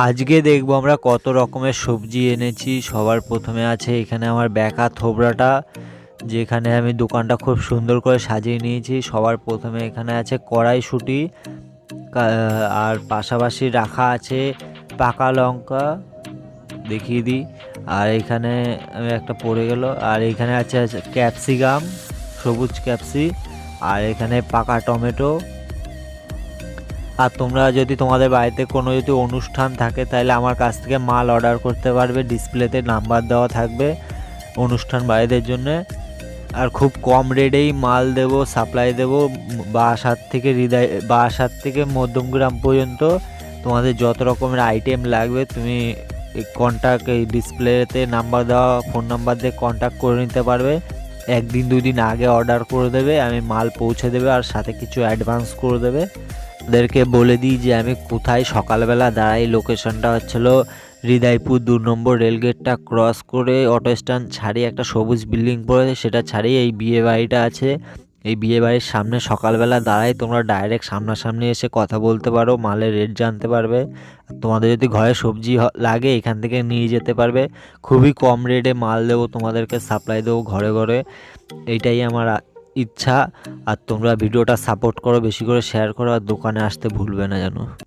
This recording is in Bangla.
আজকে দেখব আমরা কত রকমের সবজি এনেছি। সবার প্রথমে আছে এখানে আমার ব্যাকা থোবড়াটা যেখানে আমি দোকানটা খুব সুন্দর করে সাজিয়ে নিয়েছি। সবার প্রথমে এখানে আছে কড়াইশুঁটি আর পাশাপাশি রাখা আছে পাকা লঙ্কা, দেখিয়ে দিই। আর এখানে একটা পড়ে গেল। আর এখানে আছে ক্যাপসিকাম, সবুজ ক্যাপসি, আর এখানে পাকা টমেটো আর তোমরা যদি তোমাদের বাড়িতে কোনো যদি অনুষ্ঠান থাকে, তাহলে আমার কাছ থেকে মাল অর্ডার করতে পারবে ডিসপ্লেতে নাম্বার দেওয়া থাকবে অনুষ্ঠান বাড়িদের জন্য। আর খুব কম রেটেই মাল দেবো সাপ্লাই দেবো, বাসার থেকে হৃদয়, বাসার থেকে মধ্যমগ্রাম পর্যন্ত। তোমাদের যত রকমের আইটেম লাগবে, তুমি কন্ট্যাক্ট এই ডিসপ্লেতে নাম্বার দেওয়া ফোন নাম্বার দিয়ে কন্ট্যাক্ট করে নিতে পারবে। একদিন দুই দিন আগে অর্ডার করে দেবে, আমি মাল পৌঁছে দেবে আর সাথে কিছু অ্যাডভান্স করে দেবে। ওদেরকে বলে দিই যে আমি কোথায় সকালবেলা দাঁড়াই লোকেশনটা হচ্ছিল হৃদয়পুর দু নম্বর রেলগেটটা ক্রস করে অটো স্ট্যান্ড ছাড়িয়ে একটা সবুজ বিল্ডিং পড়েছে, সেটা ছাড়িয়ে এই বিয়ে বাড়িটা আছে। এই বিয়ে বাড়ির সামনে সকালবেলা দাঁড়াই, তোমরা ডাইরেক্ট সামনাসামনি এসে কথা বলতে পারো, মালের রেট জানতে পারবে। তোমাদের যদি ঘরে সবজি লাগে, এখান থেকে নিয়ে যেতে পারবে। খুবই কম রেটে মাল দেবো, তোমাদেরকে সাপ্লাই দেবো ঘরে ঘরে। এইটাই আমার ইচ্ছা, আর তোমরা ভিডিওটা সাপোর্ট করো, বেশি করে শেয়ার করো, আর দোকানে আসতে ভুলবে না যেন।